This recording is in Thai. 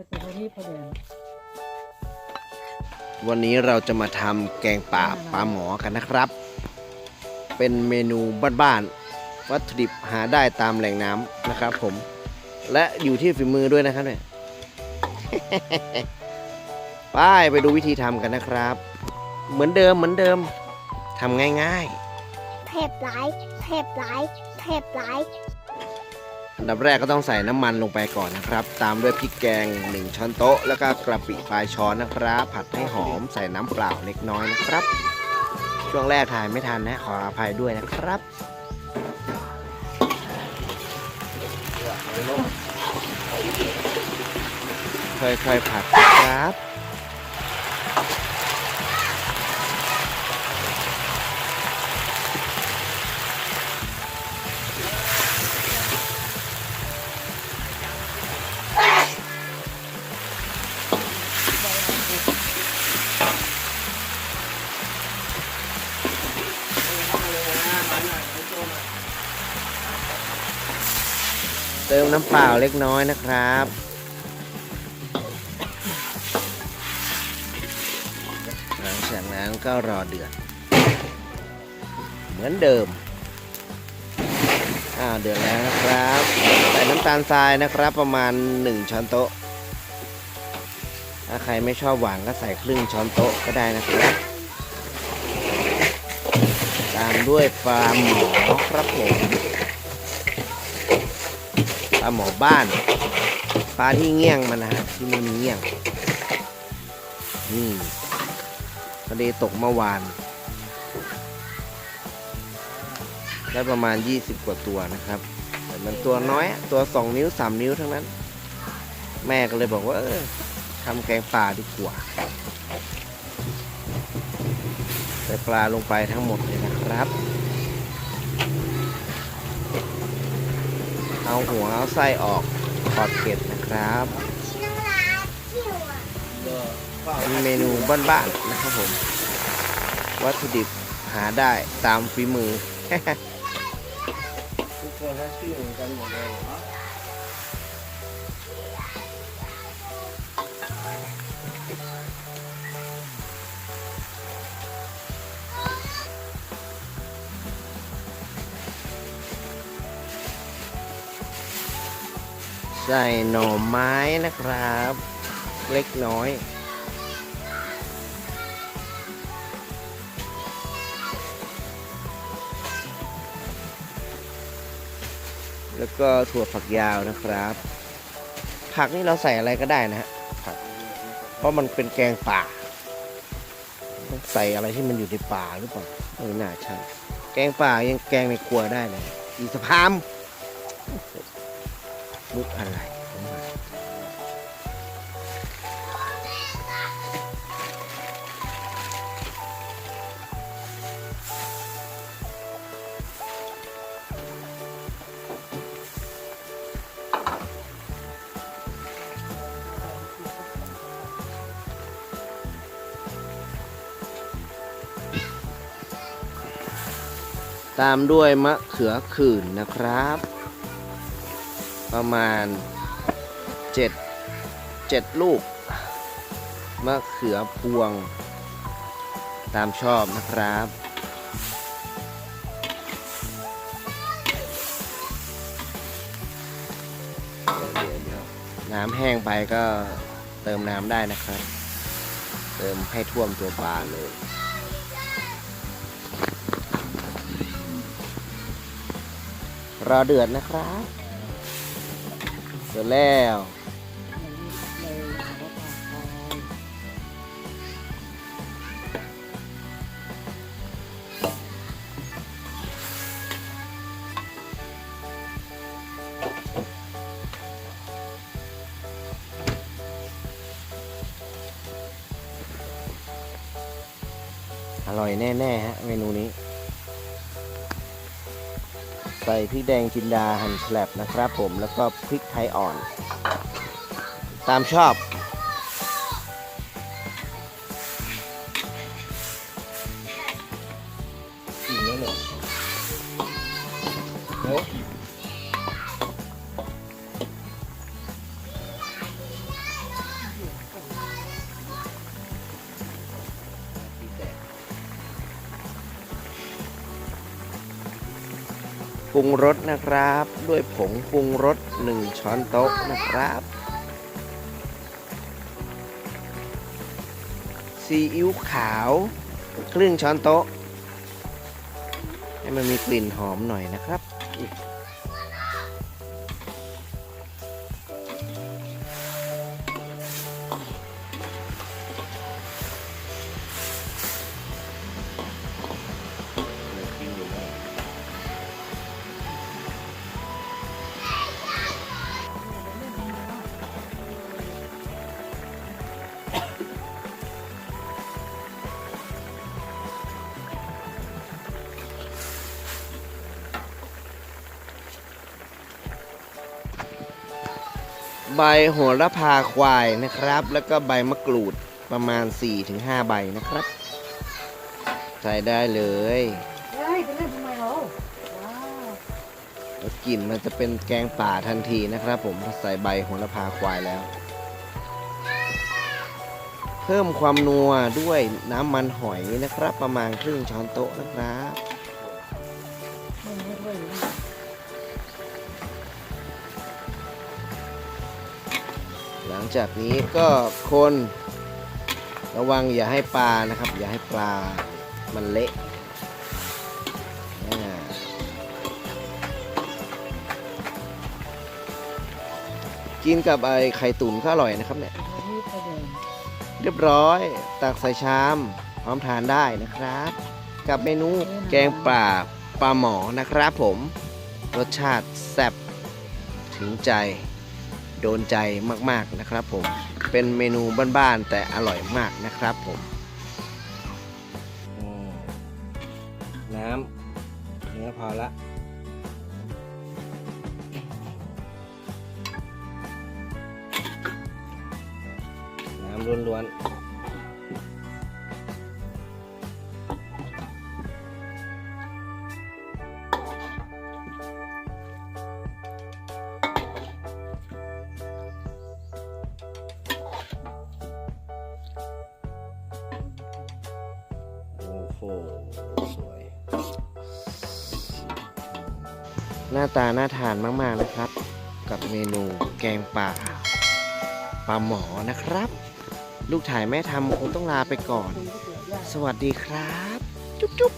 ก็จะพอดีพอดีวันนี้เราจะมาทำแกงป่าปลาหมอกันนะครับ เป็นเมนูบ้านๆ วัตถุดิบหาได้ตามแหล่งน้ำนะครับผม และอยู่ที่ฝีมือด้วยนะครับเนี่ยไปไปดูวิธีทำกันนะครับ เหมือนเดิมเหมือนเดิมทำง่ายเผ็ดหลายเผ็ดหลายเผ็ดหลาย อันดับแรกก็ต้องใส่น้ำมันลงไปก่อนนะครับ ตามด้วยพริกแกง 1 ช้อนโต๊ะ แล้วก็กระปิปลายช้อนนะครับ ผัดให้หอมใส่น้ำเปล่าเล็กน้อยนะครับ ช่วงแรกถ่ายไม่ทันนะขออภัยด้วยนะครับค่อยๆผัดนะครับ มน้ำเปล่าเล็กน้อยนะครับ หลังจากนั้นก็รอเดือด เหมือนเดิมอ่าวเดือดแล้วนะครับ ใส่น้ำตาลทรายนะครับประมาณ 1 ช้อนโต๊ะ ถ้าใครไม่ชอบหวานก็ใส่ครึ่งช้อนโต๊ะก็ได้นะครับ ตามด้วยปลาหมอครับผมาหมอบ้าน ปลาที่เงี้ยงมันนะฮะที่ไม่มีเงี้ยงนี่ทะเลตกเมื่อวาน ได้ประมาณ 20 กว่าตัวนะครับ แต่มันตัวน้อยตัว 2 นิ้ว 3 นิ้วทั้งนั้น แม่ก็เลยบอกว่าเออทำแกงป่าดีกว่าใส่ปลาลงไปทั้งหมดเลยนะครับ เอาหัวเอาไส้ออกขอดเกล็ดนะครับเป็นเมนูบ้านๆนะครับผม วัตถุดิบหาได้ตามฝีมือทุกคนชื่อเหมือนกันหมดเลย ใส่หน่อไม้นะครับ เล็กน้อย แล้วก็ถั่วฝักยาวนะครับ ผักนี่เราใส่อะไรก็ได้นะฮะผักเพราะมันเป็นแกงป่าต้องใส่อะไรที่มันอยู่ในป่าหรือเปล่าเออน่าใช่แกงป่ายังแกงในครัวได้เลยอีสะพาม มุกอะไรของมันตามด้วยมะเขือขื่นนะครับ ประมาณเจ็ดเจ็ดลูกมะเขือพวง ตามชอบนะครับน้ำแห้งไปก็เติมน้ำได้นะครับ เติมให้ท่วมตัวปลาเลย รอเดือดนะครับ แล้วอร่อยอร่อยแน่ ๆ ฮะ เมนูนี้ ใส่พริกแดงจินดาหั่นแฉลบนะครับผมแล้วก็พริกไทยอ่อน ตามชอบ อิ่มแล้วเหรอ รุงรสนะครับ ด้วยผงปรุงรส1ช้อนโต๊ะนะครับ ซีอิ๊วขาว ครึ่งช้อนโต๊ะ ให้มันมีกลิ่นหอมหน่อยนะครับ ใบโหระพาควายนะครับ แล้วก็ใบมะกรูดประมาณ 4-5 ใบนะครับ ใส่ได้เลยเฮ้ยไปเล่นทำไมเราว้าวแล้วกลิ่นมันจะเป็นแกงป่าทันทีนะครับผมถ้าใส่ใบโหระพาควายแล้ว เพิ่มความนัวด้วยน้ำมันหอยนะครับ ประมาณครึ่งช้อนโต๊ะนะครับ ลังจากนี้ก็คนระวังอย่าให้ปลานะครับ อย่าให้ปลามันเละอ่ากินกับไอไข่ตุ๋นก็อร่อยนะครับเนี่ยวันนี้ไปเดินเรียบร้อยตักใส่ชาม พร้อมทานได้นะครับ กับเมนูแกงป่าปลาหมอนะครับผม รสชาติแซ่บถึงใจ โดนใจมากๆนะครับผมเป็นเมนูบ้านๆแต่อร่อยมากนะครับผมน้ำเนื้อพอละน้ำล้วนๆ โหสวย หน้าตาน่าทานมาก ๆ นะครับ กับเมนูแกงป่าปลาหมอนะครับ ลูกถ่ายแม่ทำคงต้องลาไปก่อน สวัสดีครับ จุ๊บจุ๊บ